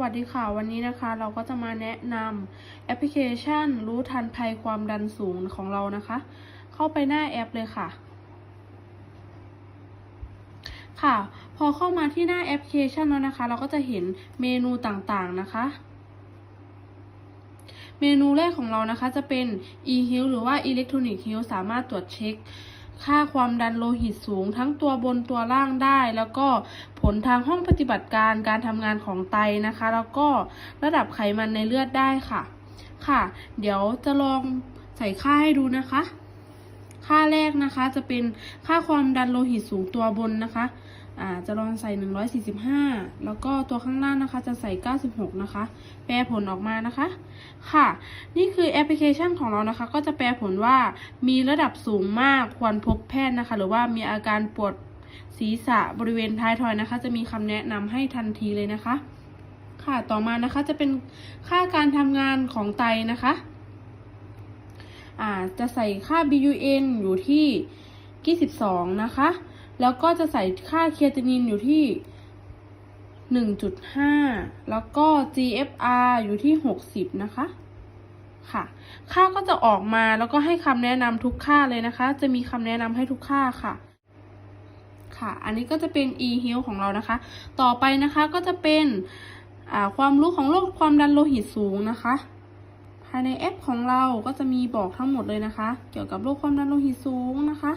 วัสดีค่ะ วันนี้นะคะ เราก็จะมาแนะนำแอปพลิเคชัน รู้ทันภัยความดันสูงของเรานะคะ เข้าไปหน้าแอปเลยค่ะ ค่ะ พอเข้ามาที่หน้าแอปพลิเคชันแล้วนะคะ เราก็จะเห็นเมนูต่างๆนะคะ เมนูแรกของเรานะคะจะเป็น e-health หรือว่า electronic health สามารถตรวจเช็ค ค่าความดันโลหิตสูงทั้งตัวบนตัวล่างได้ แล้วก็ผลทางห้องปฏิบัติการการทำงานของไตนะคะ แล้วก็ระดับไขมันในเลือดได้ค่ะ ค่ะ เดี๋ยวจะลองใส่ค่าให้ดูนะคะ ค่าแรกนะคะจะเป็นค่าความดันโลหิตสูงตัวบนนะคะ อ่าจะลองใส่ 145 แล้วก็ตัวข้างล่างนะคะจะใส่ 96 นะคะ แปลผลออกมานะคะ ค่ะ นี่คือแอปพลิเคชันของเรานะคะ ก็จะแปลผลว่ามีระดับสูงมากควรพบแพทย์นะคะ หรือว่ามีอาการปวดศีรษะบริเวณท้ายทอยนะคะ จะมีคำแนะนำให้ทันทีเลยนะคะ ค่ะ ต่อมานะคะจะเป็นค่าการทำงานของไตนะคะอ่าจะใส่ค่า BUN อยู่ที่ 22 นะคะ แล้วก็จะใส่ค่าเคตินินอยู่ที่ 1.5 แล้วก็ GFR อยู่ที่ 60 นะคะค่ะ ค่าก็จะออกมาแล้วก็ให้คำแนะนำทุกค่าเลยนะคะ จะมีคำแนะนำให้ทุกค่าค่ะค่ะ อันนี้ก็จะเป็น e h e a l ของเรานะคะ ต่อไปนะคะก็จะเป็นความรู้ของโรคความดันโลหิตสูงนะคะ ภายในแอปของเราก็จะมีบอกทั้งหมดเลยนะคะ เกี่ยวกับโรคความดันโลหิตสูงนะคะ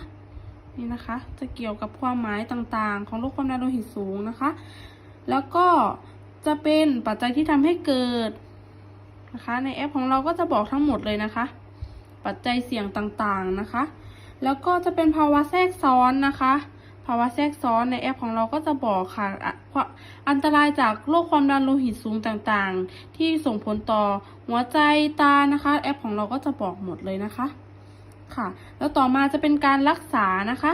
นี่นะคะ จะเกี่ยวกับความหมายต่างๆ ของโรคความดันโลหิตสูงนะคะ แล้วก็จะเป็นปัจจัยที่ทำให้เกิดนะคะ ในแอปของเราก็จะบอกทั้งหมดเลยนะคะ ปัจจัยเสี่ยงต่างๆนะคะ แล้วก็จะเป็นภาวะแทรกซ้อนนะคะภาวะแทรกซ้อนในแอปของเราก็จะบอกค่ะอันตรายจากโรคความดันโลหิตสูงต่างๆ ที่ส่งผลต่อหัวใจตานะคะ แอปของเราก็จะบอกหมดเลยนะคะ ค่ะ แล้วต่อมาจะเป็นการรักษานะคะ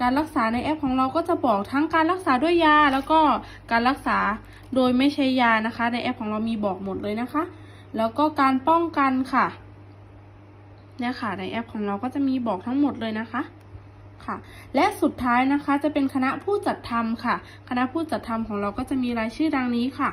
การรักษาในแอปของเราก็จะบอกทั้งการรักษาด้วยยา แล้วก็การรักษาโดยไม่ใช้ยานะคะ ในแอปของเรามีบอกหมดเลยนะคะ แล้วก็การป้องกันค่ะเนี่ยค่ะในแอปของเราก็จะมีบอกทั้งหมดเลยนะคะค่ะ และสุดท้ายนะคะจะเป็นคณะผู้จัดทำค่ะ คณะผู้จัดทำของเราก็จะมีรายชื่อดังนี้ค่ะ